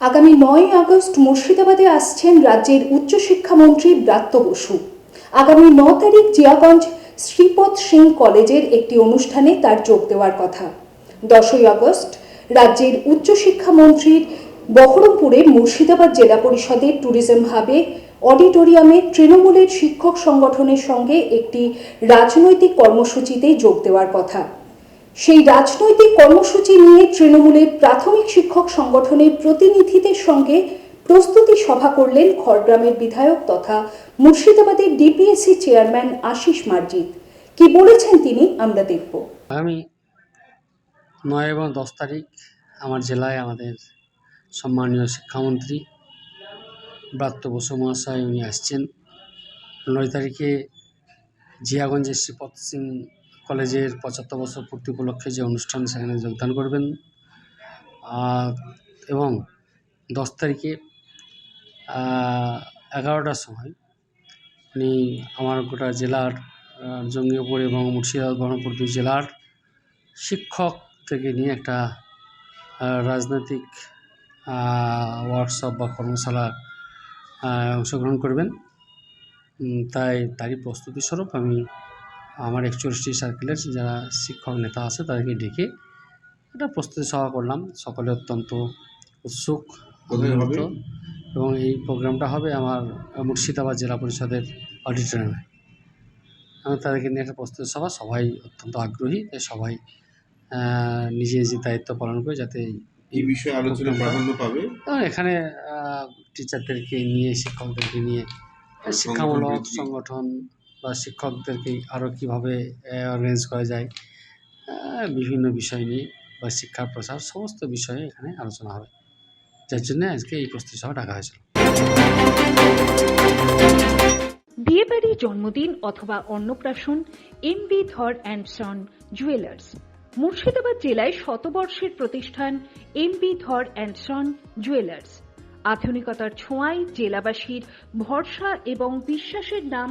আগামী নয় আগস্ট মুর্শিদাবাদে আসছেন রাজ্যের উচ্চশিক্ষামন্ত্রী ব্রাত্য বসু। আগামী ন তারিখ জিয়াগঞ্জ শ্রীপদ সিং কলেজের একটি অনুষ্ঠানে তার যোগ দেওয়ার কথা। দশই আগস্ট রাজ্যের উচ্চশিক্ষামন্ত্রীর বহরমপুরে মুর্শিদাবাদ জেলা পরিষদের ট্যুরিজম হাবে অডিটোরিয়ামে তৃণমূলের শিক্ষক সংগঠনের সঙ্গে একটি রাজনৈতিক কর্মসূচিতে যোগ দেওয়ার কথা। সেই রাজনৈতিক কর্মসূচি নিয়ে তৃণমূলের প্রাথমিক শিক্ষক সংগঠনের প্রতিনিধিদের সঙ্গে প্রস্তুতি সভা করলেন খড়গ্রামের বিধায়ক তথা মুর্শিদাবাদের ডিপিএসসি চেয়ারম্যান আশিস মার্জিত। কি বলেছেন তিনি, আমরা দেখব। আগামী নয় এবং দশ তারিখ আমার জেলায় আমাদের সম্মানীয় শিক্ষামন্ত্রী ব্রাত্য বসু মহাশয় উনি আসছেন। নয় তারিখে জিয়াগঞ্জের শ্রীপদ সিং কলেজের পঁচাত্তর বছর পূর্তি উপলক্ষে যে অনুষ্ঠান, সেখানে যোগদান করবেন। এবং দশ তারিখে এগারোটার সময় উনি আমার গোটা জেলার জঙ্গিপুর এবং মুর্শিদাবাদ, বহরমপুর দুই জেলার শিক্ষক থেকে নিয়ে একটা রাজনৈতিক ওয়ার্কশপ বা কর্মশালা অংশগ্রহণ করবেন। তাই তারই প্রস্তুতি স্বরূপ আমি আমার একচল্লিশটি সার্কেলের যারা শিক্ষক নেতা আছে তাদেরকে ডেকে একটা প্রস্তুতি সভা করলাম। সকলে অত্যন্ত উৎসুক? আনন্দিত এবং এই প্রোগ্রামটা হবে আমার মুর্শিদাবাদ জেলা পরিষদের অডিটোরিয়ামে আমি তাদেরকে নিয়ে একটা প্রস্তুতি সভা সবাই অত্যন্ত আগ্রহী তাই সবাই নিজে নিজে দায়িত্ব পালন করে যাতে এই বিষয়ে আলোচনা প্রাধান্য পাবে? এখানে টিচারদেরকে নিয়ে শিক্ষকদেরকে নিয়ে শিক্ষামূলক সংগঠন বা শিক্ষকদেরকে আরও কীভাবে অর্গানাইজ করা যায় বিভিন্ন বিষয় নিয়ে বা শিক্ষার প্রসার সমস্ত বিষয়ে এখানে আলোচনা হবে। যার জন্য আজকে এই প্রস্তুতি সভা ডাকা হয়েছিল। বিয়েবাড়ি জন্মদিন অথবা অন্নপ্রাশন M B Dhar and son jewellers Murshidabad জেলায় শতবর্ষের প্রতিষ্ঠান M B Dhar and son jewellers আধুনিকতার ছোঁয়ায় জেলাবাসীর ভরসা এবং বিশ্বাসের নাম